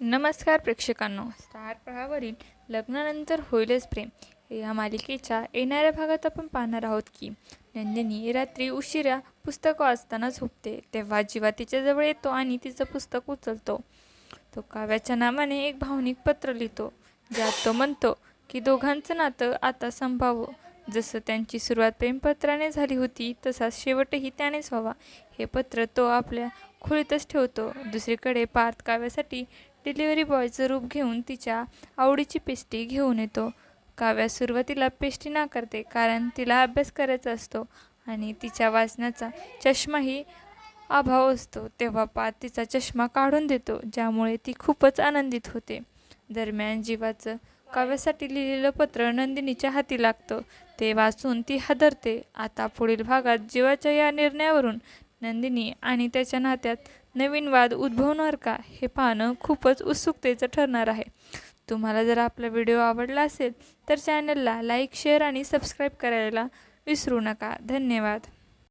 नमस्कार प्रेक्षकांनो. स्टार प्रहावरील लग्नानंतर होईलच प्रेम. या मालिकेच्या येणाऱ्या भागात आपण पाहणार आहोत की नंदिनी रात्री उशिरा पुस्तक वाचताना झोपते. तेव्हा जीवा तिच्याजवळ येतो आणि तिचं पुस्तक उचलतो. तो काव्याच्या नावाने एक भावनिक पत्र लिहितो. ज्यात तो म्हणतो की दोघांचं नातं आता संभावं जसं त्यांची सुरुवात प्रेमपत्राने झाली होती तसाच शेवटही त्यानेच व्हावा. हे पत्र तो आपल्या खोलीतच ठेवतो. दुसरीकडे पार्थ काव्यासाठी डिलिव्हरी बॉयचं रूप घेऊन तिच्या आवडीची पेस्टी घेऊन येतो. काव्या सुरुवातीला पेस्ट्री नाकारते कारण तिला अभ्यास करायचा असतो आणि तिच्या वाचनाचा चष्माही अभाव असतो. तेव्हा पा तिचा चष्मा काढून देतो ज्यामुळे ती खूपच आनंदित होते. दरम्यान जीवाचं काव्यासाठी लिहिलेलं पत्र नंदिनीच्या हाती लागतं. ते वाचून ती हादरते. आता पुढील भागात जीवाच्या या निर्णयावरून नंदिनी आणि त्याच्या नात्यात नवीन वाद उद्भवणार का हे पाहणं खूपच उत्सुकतेचं ठरणार आहे. तुम्हाला जर आपला व्हिडिओ आवडला असेल तर चॅनलला लाईक शेअर आणि सबस्क्राईब करायला विसरू नका. धन्यवाद.